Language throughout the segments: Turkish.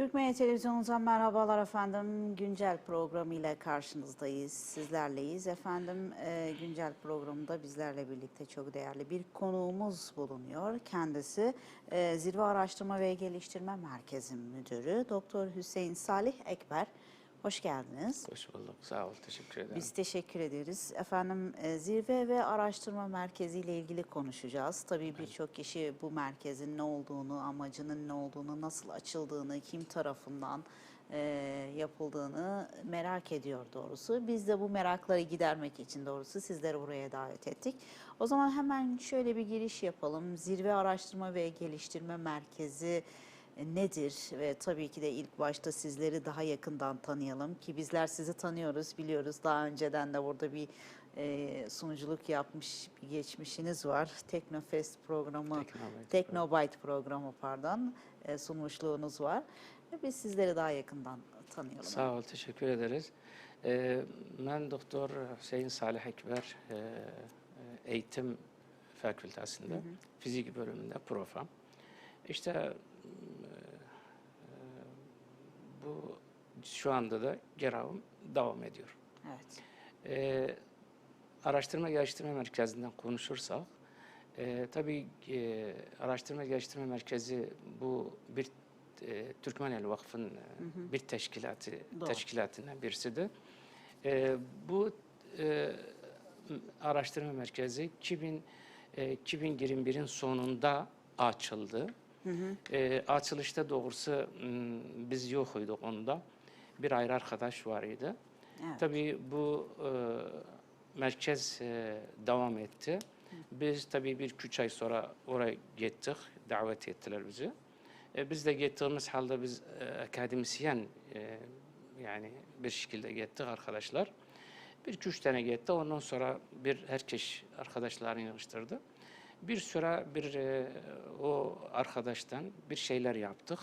Türkmen Televizyonu'ndan merhabalar efendim. Güncel programıyla karşınızdayız. Sizlerleyiz efendim. Ee, güncel programda bizlerle birlikte çok değerli bir konuğumuz bulunuyor. Kendisi e, Zirve Araştırma ve Geliştirme Merkezi Müdürü Doktor Hüseyin Salih Ekber. Hoş geldiniz. Hoş bulduk. Sağ ol. Teşekkür ederim. Biz teşekkür ederiz. Efendim e, Zirve ve Araştırma Merkezi ile ilgili konuşacağız. Tabii birçok kişi bu merkezin ne olduğunu, amacının ne olduğunu, nasıl açıldığını, kim tarafından e, yapıldığını merak ediyor doğrusu. Biz de bu merakları gidermek için doğrusu sizleri buraya davet ettik. O zaman hemen şöyle bir giriş yapalım. Zirve Araştırma ve Geliştirme Merkezi nedir ve tabii ki de ilk başta sizleri daha yakından tanıyalım ki bizler sizi tanıyoruz biliyoruz daha önceden de burada bir e, sunuculuk yapmış bir geçmişiniz var Teknofest programı Teknobyte programı pardon e, sunmuşluğunuz var ve biz sizleri daha yakından tanıyalım. Sağ ol. Teşekkür ederiz. Ee, ben Doktor Hüseyin Salih Ekber e, e, Eğitim Fakültesinde fizik bölümünde profam. İşte e, e, bu şu anda da görevim devam ediyor. Evet. Ee, araştırma geliştirme merkezinden konuşursak, e, tabii e, araştırma geliştirme merkezi bu bir e, Türkmeneli Vakfı'nın e, bir teşkilatı Doğru. teşkilatından birisidir. E, bu e, araştırma merkezi 2000 e, 2021'in sonunda açıldı. E, açılışta doğrusu m, biz yokuyorduk onda. Bir ayrı arkadaş var idi. Evet. Tabii bu e, merkez e, devam etti. Biz tabii bir üç ay sonra oraya gittik, davet ettiler bizi. E, biz de gittiğimiz halde biz e, akademisyen e, yani bir şekilde gittik arkadaşlar. Bir iki üç tane gitti. Ondan sonra bir herkes arkadaşlarını yığıştırdı. Bir süre bir e, o arkadaştan bir şeyler yaptık.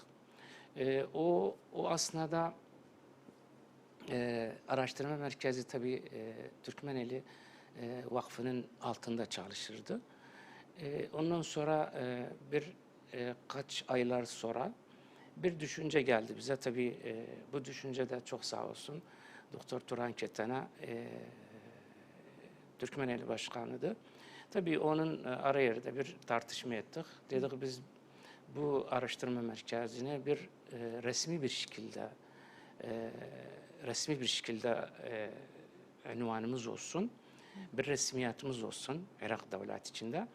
E, o o aslında e, araştırma merkezi tabii e, Türkmeneli e, Vakfı'nın altında çalışırdı. E, ondan sonra e, bir e, kaç aylar sonra bir düşünce geldi bize. Tabii e, bu düşünce de çok sağ olsun Doktor Turan Keten'e e, Türkmeneli Başkanı'dı. Tabii onun e, ara yerde bir tartışma ettik. Dedik biz bu araştırma merkezine bir e, resmi bir şekilde e, resmi bir şekilde e, ünvanımız olsun, bir resmiyetimiz olsun Irak devlet içinde.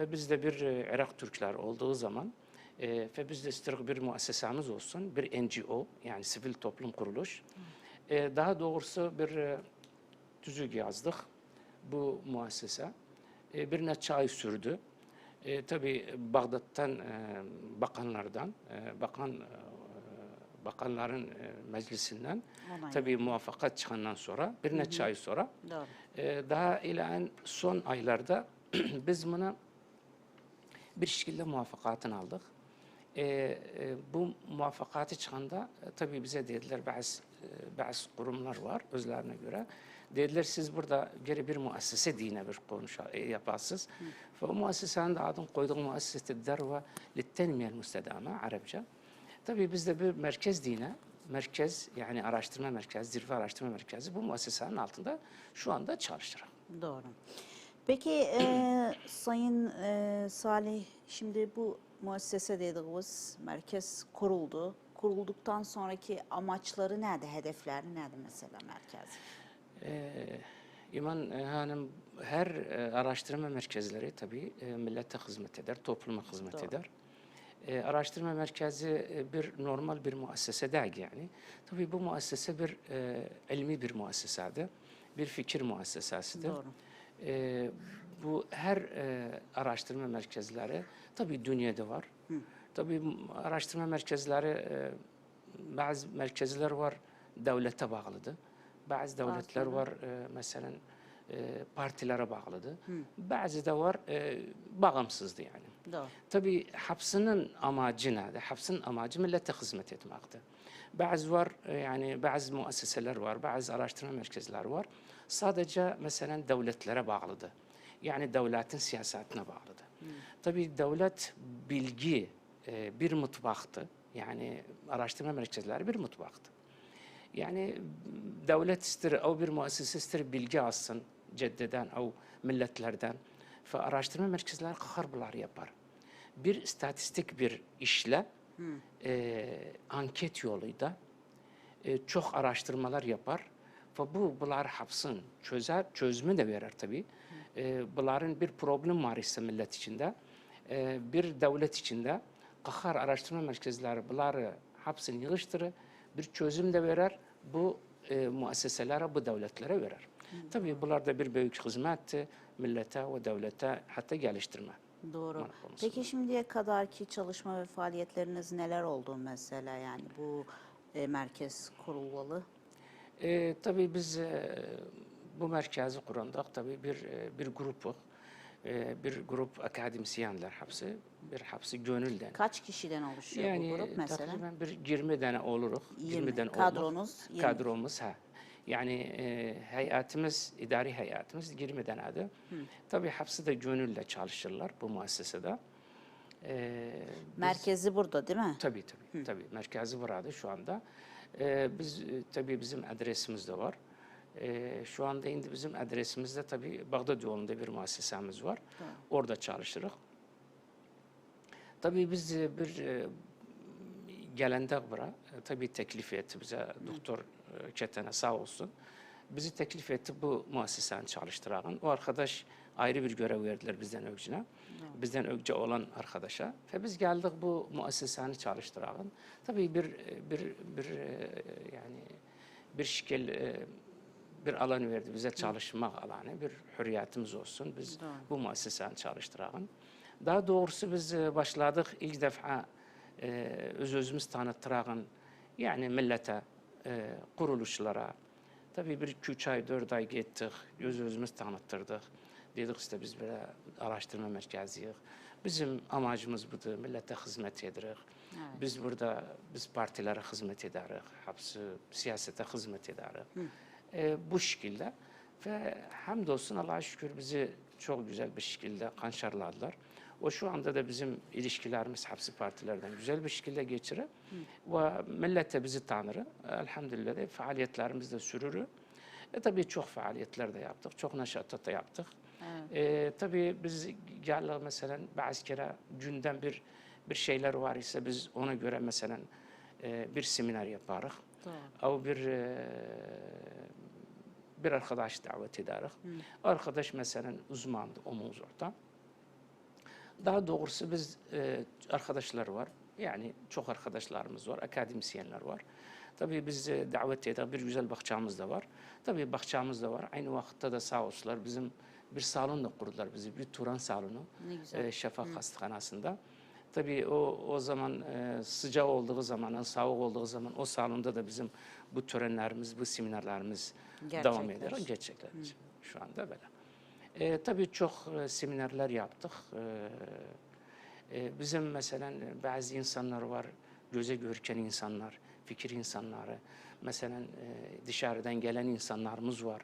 Ve biz de bir e, Irak Türkler olduğu zaman e, ve biz de istedik bir müessesemiz olsun, bir NGO yani sivil toplum kuruluş. E, daha doğrusu bir e, tüzük yazdık bu müessese. E, bir neçe ay sürdü. E, tabii Bağdat'tan e, bakanlardan, e, bakan e, bakanların e, meclisinden Onay. tabii muvaffakat çıkandan sonra bir neçe ay sonra Doğru. e, daha ilan son aylarda biz bunu bir şekilde muvaffakatını aldık. E, e, bu muvaffakatı çıkanda e, tabii bize dediler bazı e, bazı kurumlar var özlerine göre. Dediler siz burada geri bir müessese dine bir konuş e, yapasınız. Ve o müessesenin de adını koyduğum müessese derva littenmiyel müstedame Arapça. Tabii biz de bir merkez dine, merkez yani araştırma merkezi, zirve araştırma merkezi bu müessesenin altında şu anda çalışır. Doğru. Peki e, Sayın e, Salih, şimdi bu müessese dediğimiz merkez kuruldu. Kurulduktan sonraki amaçları nerede, hedefleri nerede mesela merkez? Ee, İman e, Hanım her e, araştırma merkezleri tabii e, millete hizmet eder, topluma hizmet Doğru. eder. E, araştırma merkezi bir normal bir müessese değil yani. Tabii bu müessese bir e, ilmi bir müessesedir, bir fikir müessesesidir. Doğru. E, bu her e, araştırma merkezleri tabii dünyada var. Tabii m- araştırma merkezleri e, bazı merkezler var devlete bağlıdır. Bazı devletler var e, mesela e, partilere bağlıdır. Bazı da var e, bağımsızdı yani. Doğru. Tabii hapsinin amacı nedir? Hapsinin amacı millete hizmet etmektir. Bazı var e, yani bazı müesseseler var, bazı araştırma merkezleri var. Sadece mesela devletlere bağlıdır. Yani devletin siyasetine bağlıdır. Tabii devlet bilgi e, bir mutfaktı. Yani araştırma merkezleri bir mutfaktı. Yani devlet ister, o bir müessese ister bilgi alsın ceddeden, o milletlerden. Ve araştırma merkezleri harplar yapar. Bir istatistik bir işle, e, anket yoluyla e, çok araştırmalar yapar ve bu bunlar hapsın çözer, çözümü de verir tabii. E, bunların bir problem var ise millet içinde, e, bir devlet içinde kahar araştırma merkezleri bunları hapsın yığıştırır, bir çözüm de verir, bu e, müesseselere, bu devletlere verir. Tabii bunlar da bir büyük hizmet millete ve devlete hatta geliştirme. Doğru. Peki şimdiye kadarki çalışma ve faaliyetleriniz neler oldu mesela yani bu e, merkez kurulalı? E, tabii biz e, bu merkezi kurandak tabii bir e, bir grupuk. E, bir grup akademisyenler hapsi, bir hapsi gönülden. Kaç kişiden oluşuyor Yani bu grup mesela? takriben bir 20 tane oluruz. 20. 20'den Kadronuz 20. Kadromuz ha. Yani e, hayatımız, idari hayatımız 20 tanedir. Tabii hapsi de gönülle çalışırlar bu müessesede. E, biz- Merkezi burada değil mi? Tabii tabii. Tabii merkezi burada şu anda. Ee, biz e, tabii bizim adresimiz de var. Ee, şu anda indi bizim adresimizde tabii Bağdat yolunda bir müessesemiz var. Orada çalışırız. Tabii biz e, bir e, gelende bura e, tabii teklif etti bize doktor e, Çeten'e sağ olsun. Bizi teklif etti bu müessesenin çalıştıran. O arkadaş ayrı bir görev verdiler bizden ögcüne. Bizden ögce olan arkadaşa. Ve biz geldik bu müessesenin çalıştıran. Tabii bir bir bir e, yani bir şekil e, bir alan verdi bize çalışmak alanı, bir hürriyetimiz olsun. Biz Doğru. bu müessesenin çalıştıran. Daha doğrusu biz e, başladık ilk defa e, öz özümüz tanıttırağın yani millete, e, kuruluşlara. Tabii bir iki üç ay, dört ay gittik, öz özümüz tanıttırdık. Dedik işte biz böyle araştırma merkeziyiz. Bizim amacımız budur, millete hizmet edirik. Biz burada, biz partilere hizmet ederiz, hapsi, siyasete hizmet ederiz. E, bu şekilde ve hamdolsun Allah'a şükür bizi çok güzel bir şekilde kanşarladılar. O şu anda da bizim ilişkilerimiz hapsi partilerden güzel bir şekilde geçirir. Ve millet de bizi tanır. Elhamdülillah de faaliyetlerimiz de sürürü. E tabii çok faaliyetler de yaptık. Çok neşatat da yaptık. E, tabii biz geldik mesela bazı kere günden bir bir şeyler var ise biz ona göre mesela e, bir seminer yaparız. Doğru. Av bir e, bir arkadaş davet ederiz. Arkadaş mesela uzmandı o mevzuda. Daha doğrusu biz e, arkadaşlar var. Yani çok arkadaşlarımız var, akademisyenler var. Tabii biz e, davet ederiz. Bir güzel bahçemiz de var. Tabii bahçemiz de var. Aynı vakitte de sağ olsunlar bizim bir salon da kurdular bizi. Bir Turan salonu. Ne güzel. E, Şafak Hastahanası'nda. Tabii o o zaman e, sıcak olduğu zaman, soğuk olduğu zaman o salonda da bizim bu törenlerimiz, bu seminerlerimiz devam eder. Gerçekler. Şu anda böyle. E, tabii çok e, seminerler yaptık. E, e, bizim mesela bazı insanlar var, göze görken insanlar, fikir insanları. Mesela e, dışarıdan gelen insanlarımız var.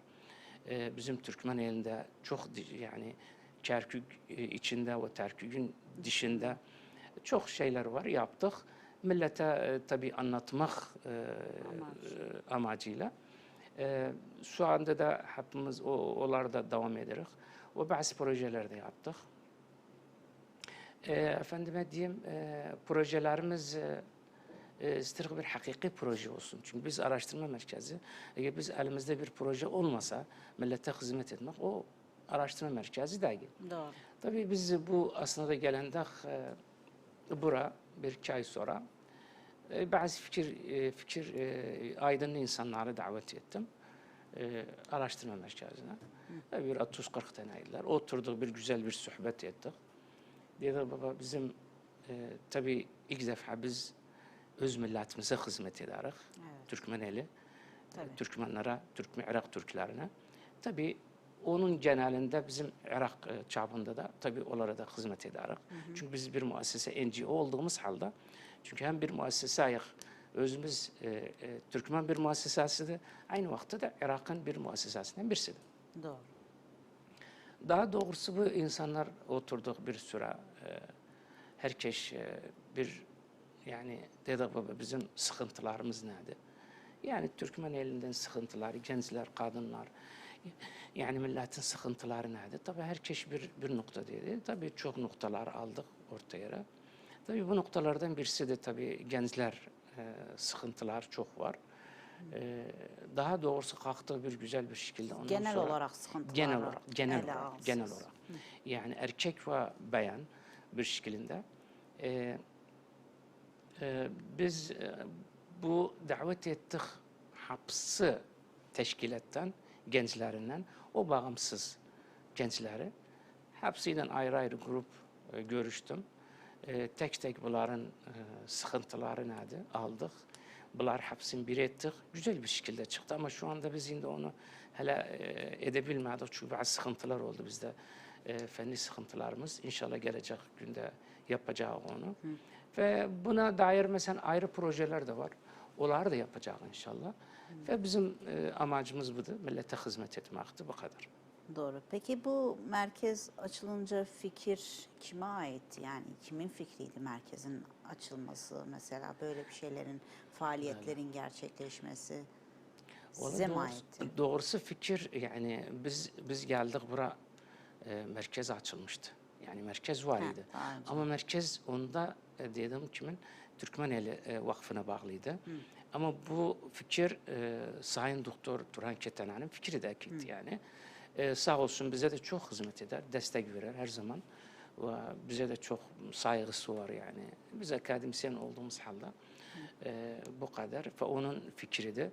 E, bizim Türkmen elinde çok yani Kerkük e, içinde ve Terkük'ün dışında çok şeyler var yaptık. Millete e, tabii anlatmak e, e, amacıyla. E, şu anda da hepimiz o, onlarda devam ederiz. Ve bazı projeler de yaptık. E, efendime diyeyim e, projelerimiz e, istedik bir hakiki proje olsun. Çünkü biz araştırma merkezi, eğer biz elimizde bir proje olmasa millete hizmet etmek o araştırma merkezi değil. Doğru. Tabii biz bu aslında gelende bura bir ay sonra e, bazı fikir e, fikir e, aydınlı insanları davet ettim. Araştırma merkezine. Bir 30-40 taneydiler. Oturduk bir güzel bir sohbet ettik. Dedi baba bizim tabii ilk defa biz öz milletimize hizmet ederiz. Evet. Türkmeneli. Tabii. Türkmenlere, Türk Irak Türklerine. Tabii onun genelinde bizim Irak e, çapında da tabii onlara da hizmet ederiz. Çünkü biz bir müessese NGO olduğumuz halde çünkü hem bir müesseseyiz, özümüz e, e, Türkmen bir müessesesidir, aynı vakti de Irak'ın bir müessesesinden birisidir. Doğru. Daha doğrusu bu insanlar oturduk bir süre, e, herkes e, bir yani dedik baba bizim sıkıntılarımız nedir? Yani Türkmen elinden sıkıntıları, gençler, kadınlar, yani milletin sıkıntıları nedir? Tabii herkes bir, bir nokta dedi. Tabii çok noktalar aldık ortaya. Tabii bu noktalardan birisi de tabii gençler e, sıkıntılar çok var. E, daha doğrusu kalktığı bir güzel bir şekilde ondan Genel sonra- olarak sıkıntılar genel olarak genel olarak genel olarak yani erkek ve bayan bir şekilde e, e, biz e, bu davet ettik hapsi teşkilattan gençlerinden o bağımsız gençleri hepsiyle ayrı ayrı grup e, görüştüm. E, tek tek bunların e, sıkıntıları neydi aldık. Bunlar hepsini bir ettik. Güzel bir şekilde çıktı ama şu anda biz yine onu hele e, edebilmedik çünkü bazı sıkıntılar oldu bizde. E, fenli sıkıntılarımız. İnşallah gelecek günde yapacağız onu. Ve buna dair mesela ayrı projeler de var. Onları da yapacağız inşallah. Ve bizim e, amacımız budur. Millete hizmet etmekti. Bu kadar. Doğru. Peki bu merkez açılınca fikir kime ait? Yani kimin fikriydi merkezin açılması mesela böyle bir şeylerin faaliyetlerin gerçekleşmesi Valla size mi doğrusu- aitti? Doğrusu fikir yani biz biz geldik bura e, merkez açılmıştı. Yani merkez var idi. Ama merkez onda e, dedim kimin Türkmeneli e, Vakfı'na bağlıydı. Ama bu fikir e, Sayın Doktor Turhan Ketenan'ın fikri de akit yani. E, sağ olsun bize de çok hizmet eder, destek verir her zaman. Ve bize de çok saygısı var yani. Biz akademisyen olduğumuz halde e, bu kadar. Ve onun fikri de.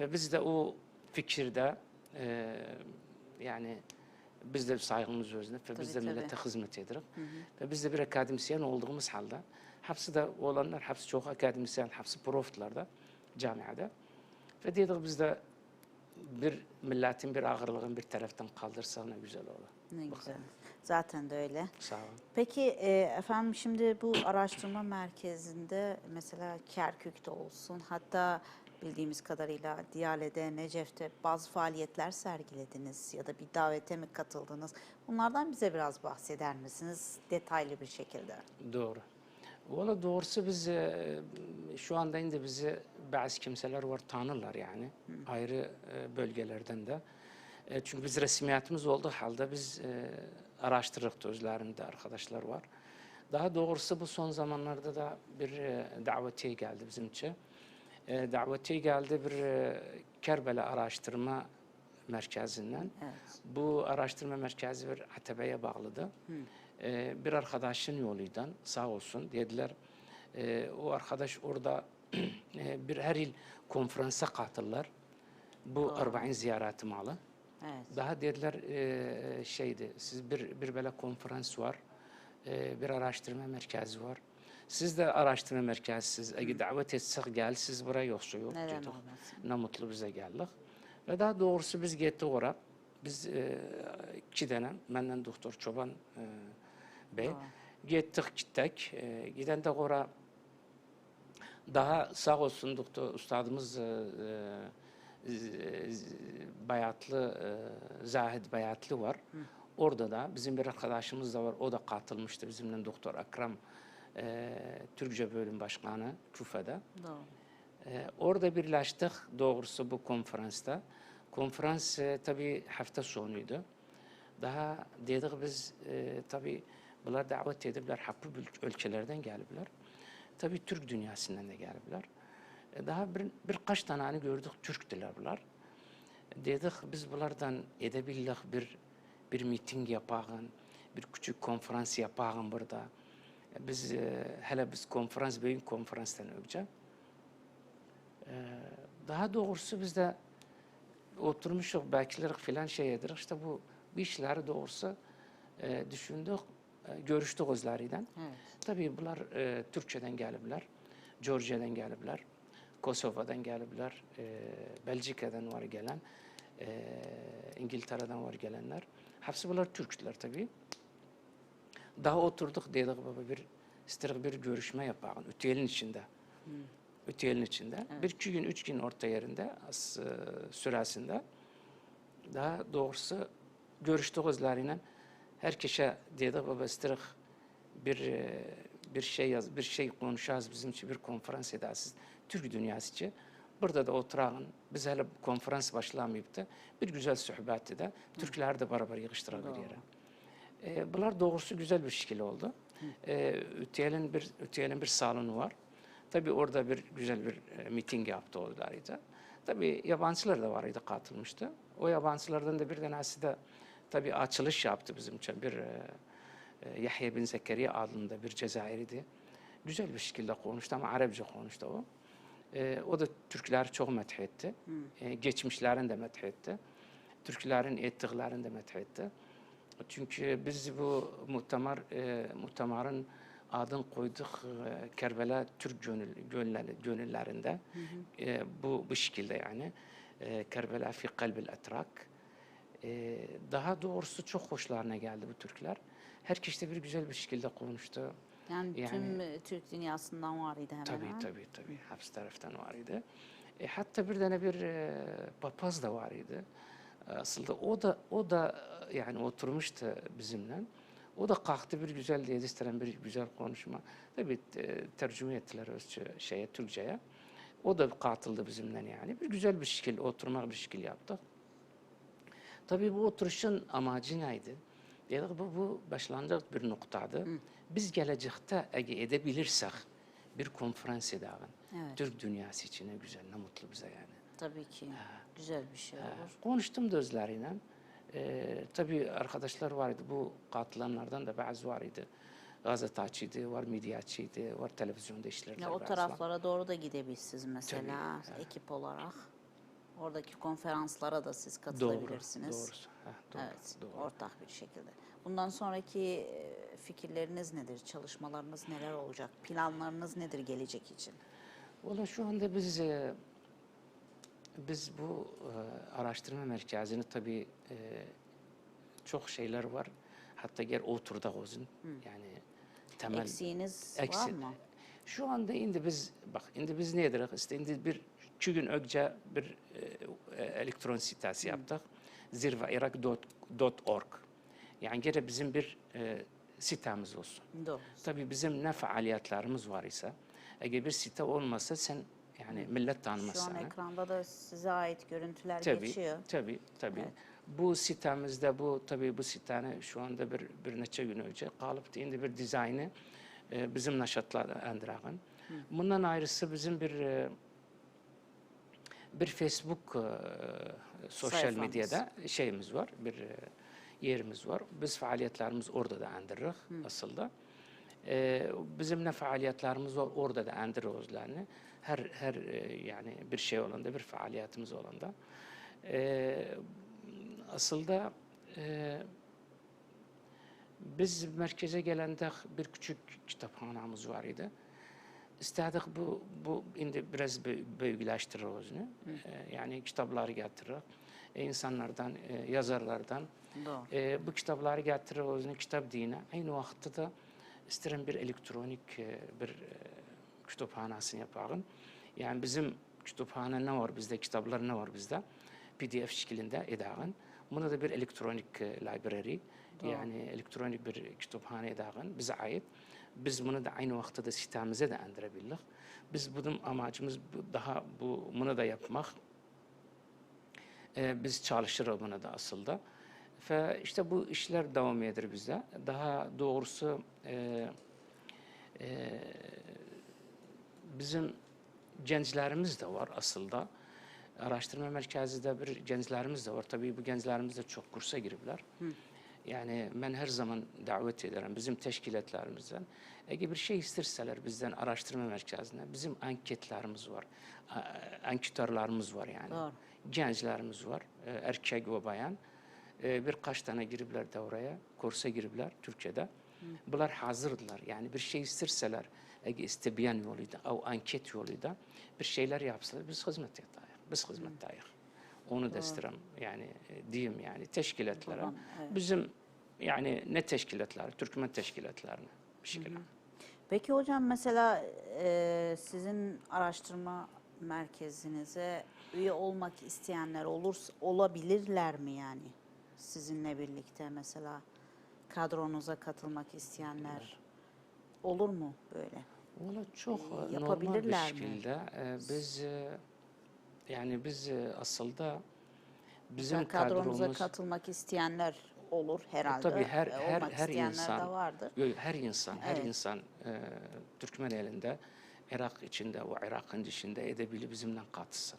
Ve biz de o fikirde e, yani biz de saygımız özünde ve biz de millete hizmet ederiz. Ve biz de bir akademisyen olduğumuz halde hepsi olanlar hepsi çok akademisyen, hepsi proflar da camiada. Ve dedik biz de bir milletin bir ağırlığın bir taraftan kaldırsa ne güzel olur. Ne güzel. Zaten de öyle. Sağ olun. Peki e, efendim şimdi bu araştırma merkezinde mesela Kerkük'te olsun hatta bildiğimiz kadarıyla Diyale'de, Necef'te bazı faaliyetler sergilediniz ya da bir davete mi katıldınız? Bunlardan bize biraz bahseder misiniz detaylı bir şekilde? Doğru. Valla doğrusu biz e, şu anda indi bizi bazı kimseler var tanırlar yani. Ayrı e, bölgelerden de. E, çünkü biz resmiyetimiz olduğu halde biz araştırdık da özlerinde arkadaşlar var. Daha doğrusu bu son zamanlarda da bir davetiye geldi bizim için. Davetiye geldi bir Kerbela Araştırma Merkezi'nden. Evet. Bu araştırma merkezi bir Atabe'ye bağlıdı. Ee, bir arkadaşın yoluydan sağ olsun dediler. Ee, o arkadaş orada e, bir her yıl konferansa katılırlar. Bu Arba'in ziyareti malı. Evet. Daha dediler e, şeydi, siz bir, bir böyle konferans var, e, bir araştırma merkezi var. Siz de araştırma merkezisiz. Eğer davet etsek gel, siz buraya yoksa yok. Neden olmasın? Ne mutlu bize geldik. Ve daha doğrusu biz gittik oraya. Biz e, iki tane, benden doktor Çoban e, Bey. Gittik gittik. E, giden de oraya daha sağ olsun doktor ustadımız e, e, Bayatlı, e, Zahid Bayatlı var. Orada da bizim bir arkadaşımız da var. O da katılmıştı bizimle Doktor Akram e, Türkçe bölüm başkanı. Doğru. Ee, orada birleştik doğrusu bu konferansta. Konferans e, tabii hafta sonuydu. Daha dedik biz e, tabii bunlar davet edipler, hapı ülkelerden gelipler. Tabii Türk dünyasından da gelipler. E, daha bir, birkaç tane gördük Türktüler bunlar. Dedik biz bunlardan edebildik bir bir miting yapağın, bir küçük konferans yapağın burada. E, Biz e, hele biz konferans, büyük konferanstan önce ee, daha doğrusu biz de oturmuşuz beklerik filan şey edirik. İşte bu bu işleri doğrusu e, düşündük, e, görüştük özleriyle. Evet. Tabii bunlar e, Türkçeden gelipler, Georgia'dan gelipler, Kosova'dan gelipler, e, Belçika'dan var gelen, e, İngiltere'den var gelenler. Hepsi bunlar Türkçüler tabii. Daha oturduk dedik baba bir istedik bir görüşme yapalım öteyenin içinde. Öteyenin içinde. Bir iki gün, üç gün orta yerinde as, e, süresinde. Daha doğrusu görüştük özleriyle. Herkese dedik baba istedik bir e, bir şey yaz, bir şey konuşacağız bizim için bir konferans edasız Türk dünyası için. Burada da oturağın, biz hele konferans başlamayıp da bir güzel sohbeti de Türkler de beraber yığıştırabilir. E, bunlar doğrusu güzel bir şekilde oldu. E, Üteyel'in bir Üteyel'in bir salonu var. Tabii orada bir güzel bir e, miting yaptı orada. Tabii yabancılar da var idi katılmıştı. O yabancılardan da bir tanesi de tabii açılış yaptı bizim için. Bir e, e, Yahya bin Zekeriya adında bir Cezayir'di. Güzel bir şekilde konuştu ama Arapça konuştu o. E, o da Türkler çok methetti. E, geçmişlerini de methetti. Türklerin ettiklerini de methetti. Çünkü biz bu muhtemar, e, muhtemarın adını koyduk e, Kerbela Türk gönül, gönülleri, gönüllerinde. E, bu bu şekilde yani. E, Kerbela fi kalbil etrak. E, daha doğrusu çok hoşlarına geldi bu Türkler. Herkes de bir güzel bir şekilde konuştu. Yani, Yani- tüm e, Türk dünyasından var idi hemen Tabii hemen. tabii tabii. Hepsi taraftan var idi. E, hatta bir tane bir e, papaz da var idi. Aslında o da o da e, yani oturmuştu bizimle. O da kalktı bir güzel diye istenen bir güzel konuşma. Tabii e, tercüme ettiler Özçe, şeye Türkçe'ye. O da katıldı bizimle yani. Bir güzel bir şekilde oturmak bir şekilde yaptık. Tabii bu oturuşun amacı neydi? Dedik bu, bu başlangıç bir noktadı. Biz gelecekte eğer edebilirsek bir konferans edelim. Evet. Türk dünyası için ne güzel, ne mutlu bize yani. Tabii ki. Güzel bir şey olur. Konuştum da özleriyle. Ee, tabii arkadaşlar vardı. Bu katılanlardan da bazı vardı. Gazeteciydi, var medyacıydı, var televizyonda işlerler. Ya o bazı var. taraflara doğru da gidebilirsiniz mesela ekip olarak. Oradaki konferanslara da siz katılabilirsiniz. Doğru, doğrusu. Ha, doğru, evet, doğru. ortak bir şekilde. Bundan sonraki e, fikirleriniz nedir? Çalışmalarınız neler olacak? Planlarınız nedir gelecek için? Valla şu anda biz e, biz bu e, araştırma merkezini tabii e, çok şeyler var. Hatta gel oturda olsun. Yani temel Eksiğiniz var Eksi- mı? Şu anda indi biz bak indi biz ne ederiz? İşte indi bir iki gün önce bir e, e, elektron sitesi yaptık. zirveirak.org. Yani gene bizim bir e, sitemiz olsun. Doğru. Tabii bizim ne faaliyetlerimiz var ise eğer bir site olmasa sen yani millet tanımaz Şu an ekranda da size ait görüntüler Tabii, geçiyor. tabii, tabii. Evet. Bu sitemizde bu tabii bu siteni şu anda bir bir neçe gün önce kalıp indi bir dizaynı e, bizim naşatlar endirağın. Bundan ayrısı bizim bir e, bir Facebook e, sosyal Sayfamız. medyada şeyimiz var, bir e, yerimiz var. Biz faaliyetlerimiz orada da endiririz aslında. E, bizim ne faaliyetlerimiz var orada da endiriyoruz yani. Her her e, yani bir şey olanda bir faaliyetimiz olanda. E, aslında e, biz merkeze gelende bir küçük kitaphanamız var idi. İstedik bu, bu indi biraz ne? E, yani kitapları getiriyoruz. E, insanlardan, e, yazarlardan Doğru. e, bu kitapları getiriyoruz. ne? Kitap dine. Aynı vakitte de isterim bir elektronik e, bir e, kütüphanesini yapalım. Yani bizim kütüphane ne var bizde, kitaplar ne var bizde? PDF şeklinde edeğin. Buna da bir elektronik e, library, yani elektronik bir kütüphane edeğin bize ait. Biz bunu da aynı vakitte de sitemize de endirebildik. Biz bunun amacımız daha bu bunu da yapmak. E, biz çalışırız buna da aslında. Ve işte bu işler devam eder bizde. Daha doğrusu e, e, bizim gençlerimiz de var aslında. Araştırma merkezinde bir gençlerimiz de var. Tabii bu gençlerimiz de çok kursa giripler. Yani ben her zaman davet ederim bizim teşkilatlarımızdan. Eğer bir şey isterseler bizden araştırma merkezine bizim anketlerimiz var. Anketörlerimiz var yani. Doğru. Gençlerimiz var. e, Erkek ve bayan. E, Birkaç tane giripler de oraya. Kursa giripler Türkçe'de. Bunlar hazırdılar. Yani bir şey isterseler isteyen yoluyla, o anket yoluyla bir şeyler yapsalar biz hizmet ederiz. Biz hizmet ederiz. Onu da isterim yani e, diyeyim yani teşkilatlara. Buradan, evet. Bizim yani ne teşkilatlar, Türkmen teşkilatlarına bir şekilde. Peki hocam mesela e, sizin araştırma merkezinize üye olmak isteyenler olursa olabilirler mi yani? Sizinle birlikte mesela kadronuza katılmak isteyenler olur mu böyle? Valla çok e, normal bir yapabilirler mi? şekilde e, biz e, yani biz e, aslında bizim Mesela kadromuza kadromuz katılmak isteyenler olur herhalde. tabii her E, her her insan her insan her Evet. insan e, Türkmen elinde Irak içinde ve Irak'ın dışında edebilir bizimle katılsın.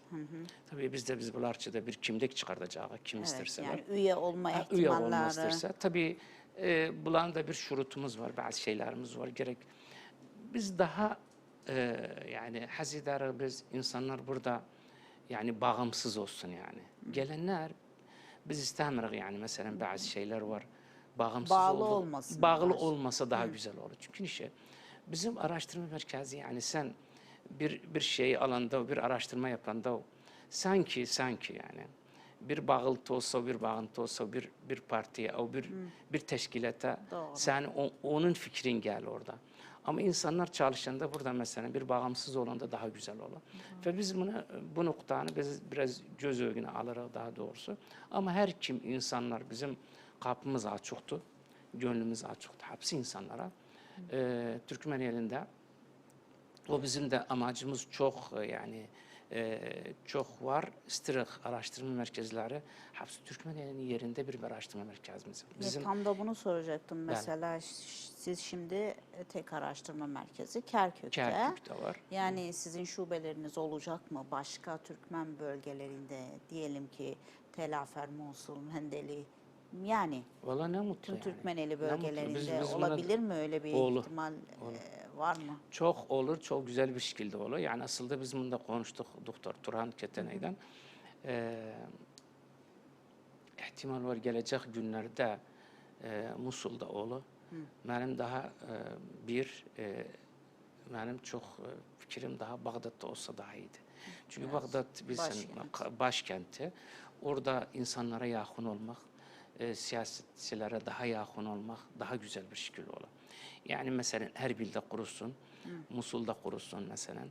Tabii biz de biz bularça da bir kimlik çıkartacağız kim Evet, isterseler. yani üye olma Ha, üye ihtimalleri. isterse. Tabii e, bulan da bir şurutumuz var, bazı şeylerimiz var. Gerek biz daha e, yani hazidarı biz insanlar burada yani bağımsız olsun yani. Gelenler biz istemiyoruz yani mesela bazı şeyler var. Bağımsız Bağlı oldu- olmasınlar. Bağlı olmasa daha güzel olur. Çünkü işte bizim araştırma merkezi yani sen bir bir şey alanda bir araştırma yapanda sanki sanki yani bir bağlantı olsa bir bağlantı olsa bir bir partiye o bir bir teşkilata Doğru. sen o- onun fikrin gel orada. Ama insanlar çalışanda burada mesela bir bağımsız olanda daha güzel olur. Ve biz bunu bu noktanı biz biraz göz önüne alarak daha doğrusu. Ama her kim insanlar bizim kapımız açıktı. Gönlümüz açıktı. Hepsi insanlara. Ee, Türkmen elinde o bizim de amacımız çok e, yani e, çok var. İstirik araştırma merkezleri hepsi Türkmen elinin yerinde bir araştırma merkezimiz. Bizim Tam da bunu soracaktım. Mesela ş- siz şimdi e, tek araştırma merkezi Kerkük'te. Kerkük'te var. Yani sizin şubeleriniz olacak mı? Başka Türkmen bölgelerinde diyelim ki Telafer, Musul, Mendeli yani Valla ne mutlu tüm yani. Türkmeneli Ne mutlu. bölgelerinde Biz- biz buna- olabilir mi öyle bir Olur, ihtimal e, var mı? Çok olur, çok güzel bir şekilde olur. Yani aslında biz bunda konuştuk Doktor Turhan Keteney'den. Ee, ihtimal var gelecek günlerde e, Musul'da olur. Benim daha e, bir, e, benim çok e, fikrim daha Bağdat'ta olsa daha iyiydi. Çünkü Bağdat bizim başkent. başkenti. Orada insanlara yakın olmak, e, siyasetçilere daha yakın olmak daha güzel bir şekilde olur. Yani mesela Erbil'de kurusun, Musul'da kurusun mesela,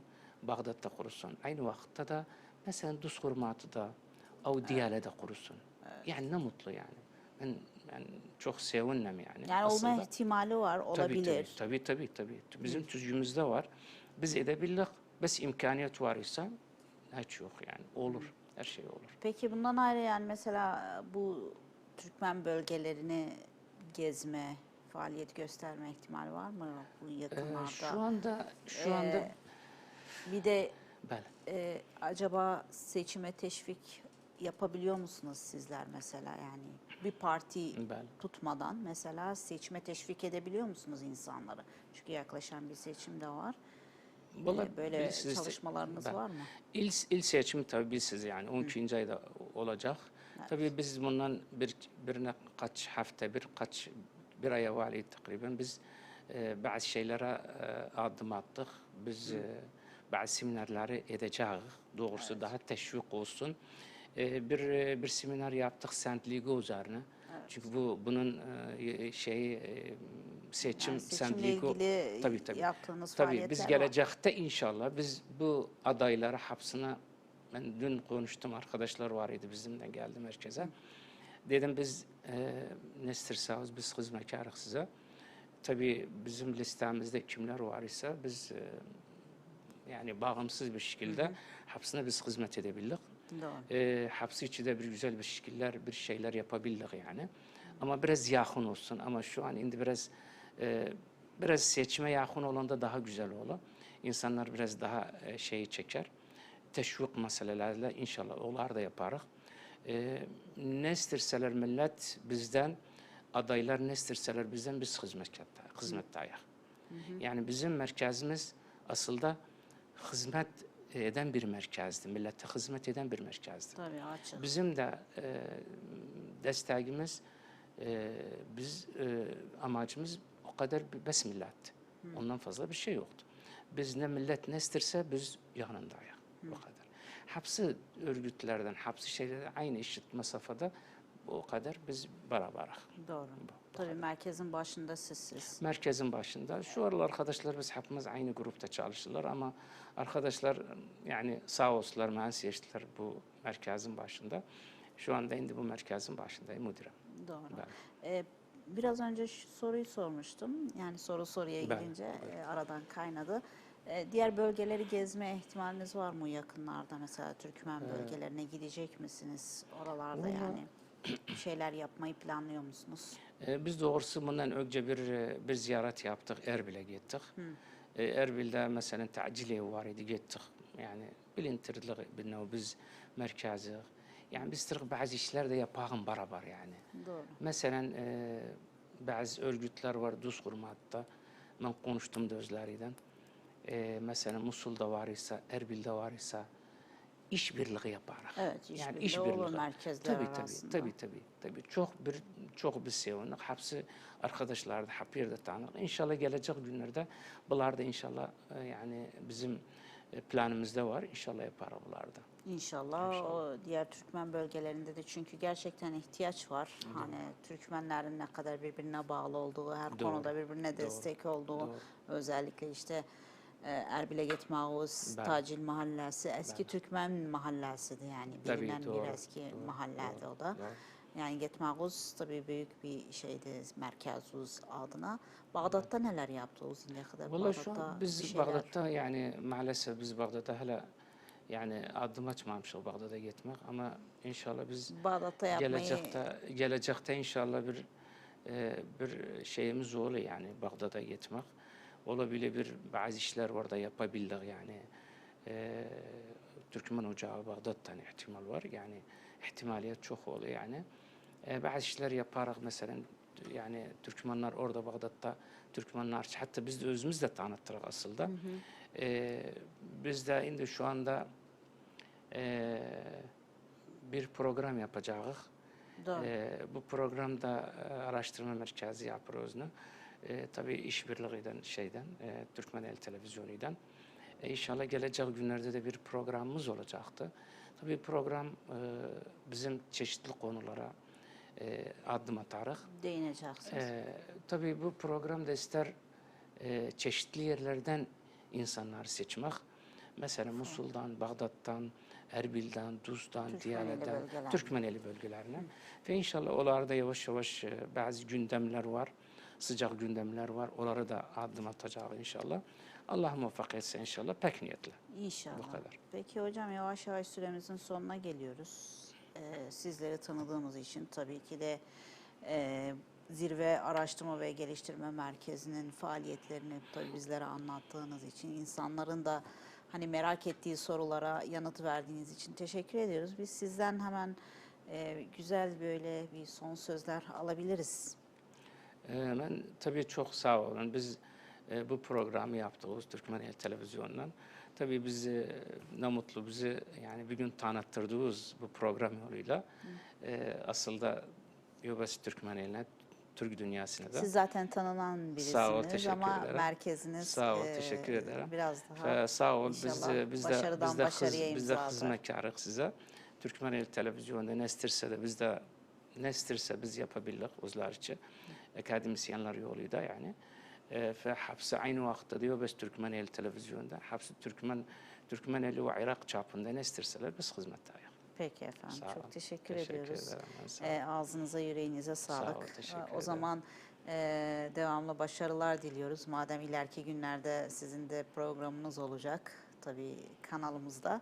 Bağdat'ta kurusun. Aynı vakitte de mesela Duz Hurmatı'da, o Diyale'de kurusun. Yani ne mutlu yani. Ben, ben çok sevindim yani. Yani aslında. olma ihtimali var, olabilir. Tabii tabii tabii. tabii. Bizim tüzüğümüzde var. Biz edebildik. Bes imkaniyet var ise hiç yok yani. Olur. Her şey olur. Peki bundan ayrı yani mesela bu Türkmen bölgelerini gezme, faaliyet gösterme ihtimali var mı bu Ee, yakınlarda? şu anda şu anda Ee, bir de Bəli. e, acaba seçime teşvik yapabiliyor musunuz sizler mesela yani bir parti Bəli. tutmadan mesela seçime teşvik edebiliyor musunuz insanları? Çünkü yaklaşan bir seçim de var. Ee, Vallahi böyle çalışmalarınız ben- var mı? İl, il seçimi tabii bilsiz yani 12. ayda olacak. Tabii biz bundan bir birine kaç hafta bir kaç bir ay evvel takriben biz e, bazı şeylere e, adım attık. Biz e, bazı seminerleri edeceğiz. Doğrusu daha teşvik olsun. E, bir bir seminer yaptık Saint Ligo üzerine. Çünkü bu bunun e, şeyi e, seçim Yani ilgili tabii tabii. yaptığınız Tabii biz var. gelecekte inşallah biz bu adayları hapsine ben dün konuştum arkadaşlar var idi bizimle geldi merkeze. Dedim biz e, ne isterseniz biz hizmetkarız size. Tabii bizim listemizde kimler var ise biz e, yani bağımsız bir şekilde hapsine biz hizmet edebildik. Doğru. E, hapsi içinde bir güzel bir şekiller, bir şeyler yapabildik yani. Ama biraz yakın olsun. Ama şu an indi biraz e, biraz seçime yakın olanda daha güzel olur. İnsanlar biraz daha e, şeyi çeker. Teşvik meselelerle inşallah onlar da yaparız. E, ne isterseler millet bizden, adaylar ne isterseler bizden biz hizmetteyiz. Yani bizim merkezimiz aslında hizmet eden bir merkezdi. Millete hizmet eden bir merkezdi. Tabii açık. Bizim de e, desteğimiz, e, biz e, amacımız o kadar bir bes milletti. Ondan fazla bir şey yoktu. Biz ne millet ne isterse biz yanındayız. O kadar. Hepsi örgütlerden, hepsi şeylerden aynı eşit mesafede o kadar biz beraberiz. Doğru. Tabii merkezin başında sizsiz. Merkezin başında. Şu aralar arkadaşlar biz hepimiz aynı grupta çalışırlar ama arkadaşlar yani sağ olsunlar seçtiler bu merkezin başında. Şu anda indi bu merkezin başındayım müdürüm. Doğru. Ben. Ee, Biraz önce şu soruyu sormuştum. Yani soru soruya Ben, gidince e, aradan kaynadı. E, diğer bölgeleri gezme ihtimaliniz var mı yakınlarda? Mesela Türkmen bölgelerine gidecek misiniz? Oralarda Vallahi- yani bir şeyler yapmayı planlıyor musunuz? E, Biz doğrusu bundan önce bir e, bir ziyaret yaptık. Erbil'e gittik. E, Erbil'de mesela tacil evi var idi gittik. Yani bilintirdik bilnev biz merkezi. Yani biz tırık bazı işler de yapağın beraber yani. Doğru. Mesela e, bazı örgütler var Duz Kurmat'ta. Ben konuştum da özleriyle. E, mesela Musul'da var ise, Erbil'de var ise işbirliği yaparak. Evet, yani işbirliği olur merkezler tabii, arasında. Tabii, tabii, tabii, tabii. Çok bir çok bir sevindik. Hepsi arkadaşlar da hapir de tanıdık. İnşallah gelecek günlerde bunlar da inşallah e, yani bizim e, planımızda var. İnşallah yaparız bunlar da. İnşallah, o diğer Türkmen bölgelerinde de çünkü gerçekten ihtiyaç var. Hani Türkmenlerin ne kadar birbirine bağlı olduğu, her Doğru, konuda birbirine destek olduğu, doğru. özellikle işte Erbil'e Gitmağuz, Ben- Tacil Mahallesi, eski Türkmen mahallesiydi yani. Bilinen bir eski doğru, mahalleydi doğru, o da. doğru. Yani Gitmağuz tabii büyük bir şeydi Merkezuz adına. Bağdat'ta neler yaptı o şimdiye kadar? Vallahi şu an biz şeyler- Bağdat'ta yani maalesef biz Bağdat'ta hala yani adım açmamışız Bağdat'a gitmek ama inşallah biz Bağdat'ta yapmayı gelecekte gelecekte inşallah bir e, bir şeyimiz olur yani Bağdat'a gitmek. Olabilir bir bazı işler orada yapabildik yani. E, Türkmen Ocağı Bağdat'tan ihtimal var yani ihtimaliyet çok oluyor yani. E, bazı işler yaparak mesela yani Türkmenler orada Bağdat'ta Türkmenler hatta biz de özümüz de tanıttık aslında. E, biz de şimdi şu anda e, bir program yapacağız. Ee, bu programda e, araştırma merkezi yapıyoruz. E, tabii işbirliğinden şeyden, e, Türkmen El Televizyonu'dan. E, inşallah gelecek günlerde de bir programımız olacaktı. Tabii program e, bizim çeşitli konulara e, adım atarız. değineceksiniz. E, tabii bu programda ister e, çeşitli yerlerden insanlar seçmek. Mesela Musul'dan, Bağdat'tan, Erbil'den, Tuz'dan, Diyale'den. Türkmeneli bölgelerine. Ve inşallah oralarda yavaş yavaş e, bazı gündemler var, sıcak gündemler var. Oralara da adım atacağız inşallah. Allah muvaffak etse inşallah pek niyetle. İnşallah. Bu kadar. Peki hocam yavaş yavaş süremizin sonuna geliyoruz. Ee, sizleri tanıdığımız için tabii ki de e, Zirve Araştırma ve Geliştirme Merkezi'nin faaliyetlerini tabii bizlere anlattığınız için insanların da hani merak ettiği sorulara yanıt verdiğiniz için teşekkür ediyoruz. Biz sizden hemen e, güzel böyle bir son sözler alabiliriz. Ee, Ben tabii çok sağ olun. Biz e, bu programı Türkmen El Televizyonu'ndan. Tabii bizi ne mutlu bizi yani bir gün tanıttırdığımız bu program yoluyla e, aslında Yobası Türkmen Eline, Türk dünyasına da. Siz zaten tanınan birisiniz Sağ ol, teşekkür ama ederim. merkeziniz Sağ ol, e, teşekkür ederim. biraz daha Ee, sağ ol. Biz de biz de biz de, başarıya biz de hizmetkarız size. Türkmen El Televizyonu'nda ne isterse de biz de ne isterse biz yapabildik özler için. Akademisyenler yoluyla yani. Ve hepsi aynı vakitte diyor biz Türkmen El Televizyonu'nda. Hepsi Türkmen Türkmeneli ve Irak çapında ne isterseler biz hizmettayız. Peki efendim. Sağ Çok ol. teşekkür, Teşekkür ediyoruz. ederim, sağ ol. Ee, ağzınıza yüreğinize sağlık. ol, teşekkür Ee, o ederim. zaman e, devamlı başarılar diliyoruz. Madem ileriki günlerde sizin de programınız olacak tabii kanalımızda.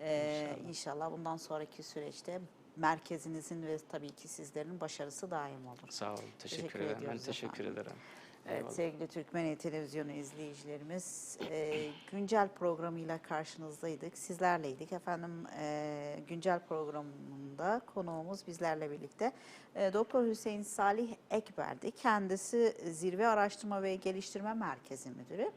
Ee, İnşallah. inşallah bundan sonraki süreçte merkezinizin ve tabii ki sizlerin başarısı daim olur. Sağ ol. Teşekkür, Teşekkür ederim. Ben teşekkür efendim. ederim. Evet Eyvallah. sevgili Türkmeni Televizyonu izleyicilerimiz e, güncel programıyla karşınızdaydık. Sizlerleydik efendim e, güncel programında konuğumuz bizlerle birlikte e, Doktor Hüseyin Salih Ekber'di. Kendisi Zirve Araştırma ve Geliştirme Merkezi Müdürü.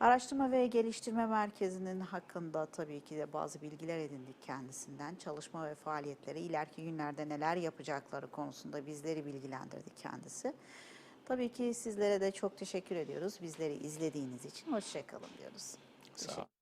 Araştırma ve Geliştirme Merkezi'nin hakkında tabii ki de bazı bilgiler edindik kendisinden. Çalışma ve faaliyetleri, ileriki günlerde neler yapacakları konusunda bizleri bilgilendirdi kendisi. Tabii ki sizlere de çok teşekkür ediyoruz. Bizleri izlediğiniz için hoşçakalın diyoruz. Sağ ol.